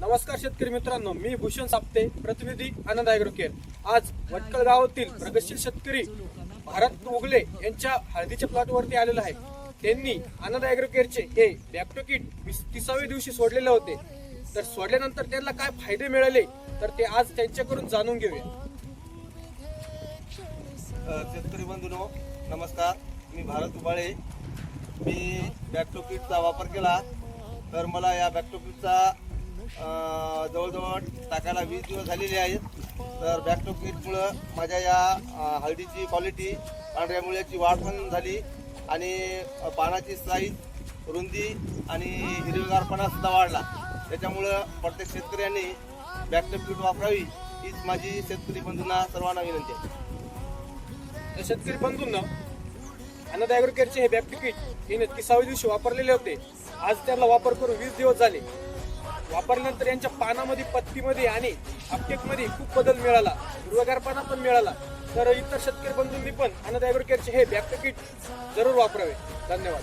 नमस्कार शेतकरी मित्रांनो मी भूषण साप्ते प्रतिनिधी आनंद अॅग्रो केअर आज वटकळ गावातील प्रगतशील शेतकरी भारत उगले यांच्या हळदीच्या प्लॉटवरती आलेलो आहे. त्यांनी आनंद ॲग्रो केअरचे हे लॅपटॉप किट तिसाव्या दिवशी सोडलेले होते. तर सोडल्यानंतर त्यांना काय फायदे मिळाले तर ते आज त्यांच्याकडून जाणून घेऊया. शेतकरी बंधूंनो नमस्कार. मी भारत उबाळे. मी बॅक्टोकिटचा वापर केला. तर मला या बॅक्टोकिटचा जवळजवळ टाकायला वीस दिवस झालेले आहेत. तर बॅक टू किटमुळं माझ्या या हळदीची क्वालिटी पांढऱ्या मुळ्याची वाढ पण झाली आणि पानाची साईज रुंदी आणि हिरवेगारपणा सुद्धा वाढला. त्याच्यामुळं प्रत्येक शेतकऱ्यांनी बॅक्टो किट वापरावी हीच माझी शेतकरी बंधूंना सर्वांना विनंती आहे. तर शेतकरी बंधूंना आनंद ॲग्रो केअरचे हे बॅक्टो किट हे तिसाव्या दिवशी वापरलेले होते. आज त्यांना वापर करून वीस दिवस झाले. वापरल्यानंतर यांच्या पानामध्ये पत्तीमध्ये आणि अपटेकमध्ये खूप बदल मिळाला. हिरवगारपणा पण मिळाला. तर इतर शेतकरी बंधूंनी पण आनंद केअरचे हे बॅक किट जरूर वापरावे. धन्यवाद.